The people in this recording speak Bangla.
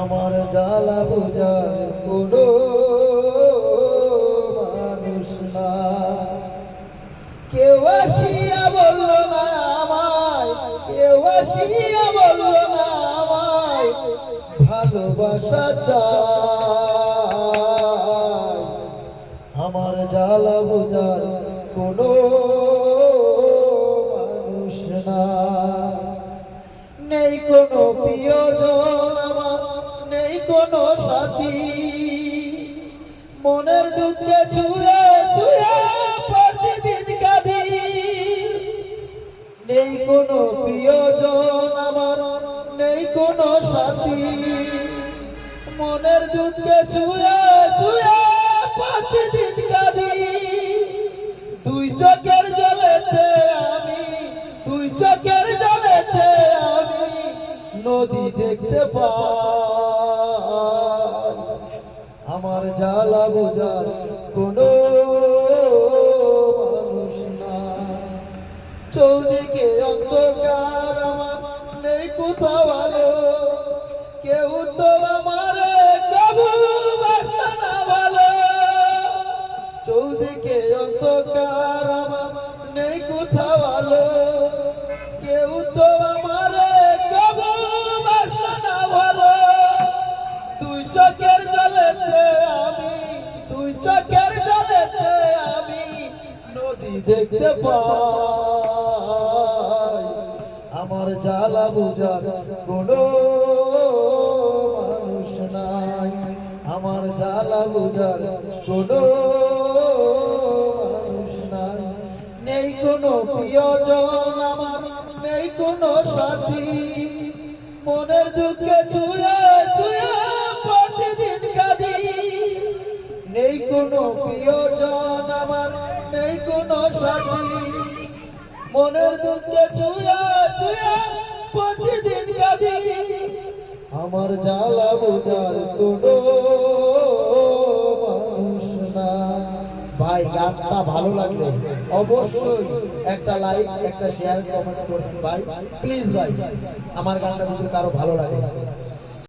আমার জ্বালা বুঝার কোনো মানুষ না। কেউ আসিয়া বলল না আমায়, কেউ আসিয়া বলল না আমায়, ভালোবাসা চাই। আমার জ্বালা কোনো কোনো প্রিয়জন আমার নেই কোনো সাথী। মনের দুঃখে ছুঁয়ে ছুঁয়ে প্রতিদিন কাঁদি। নেই কোনো প্রিয়জন আমার নেই কোনো সাথী। মনের দুঃখে ছুঁয়ে ছুঁয়ে প্রতিদিন কাঁদি। তুই চোখের জলেতে আমি তুই চোখের নদী দেখতে আমার জ্বালা বোঝার কোনো মানুষ না চৌদিকে অন্ধকার আমার নেই কোথাও আলো, কেউ তো আমার কবু বাসনা ভালো। চৌদিকে অন্ধকার চোখের জলেতে আমি, তুই চোখের জলেতে আমি নদী দেখতে পাই। আমার জ্বালা বুঝার কোনো মানুষ নাই। আমার জ্বালা বুঝার কোনো মানুষ নাই। নেই কোনো প্রিয়জন আমার, নেই কোনো সাথী। মনের দুঃখে ছুঁয়ে ছুঁয়ে কোনো প্রিয়জন আমার নেই কোনো সাথী। মনের দুঃখে ছুঁয়ে ছুঁয়ে প্রতিদিন কাঁদি। আমার জ্বালা বোঝার কোনো না ভাই, গানটা ভালো লাগলে অবশ্যই একটা লাইক একটা শেয়ার কমেন্ট করবেন। ভাই প্লিজ ভাই, আমার গানটা যদি কারও ভালো লাগে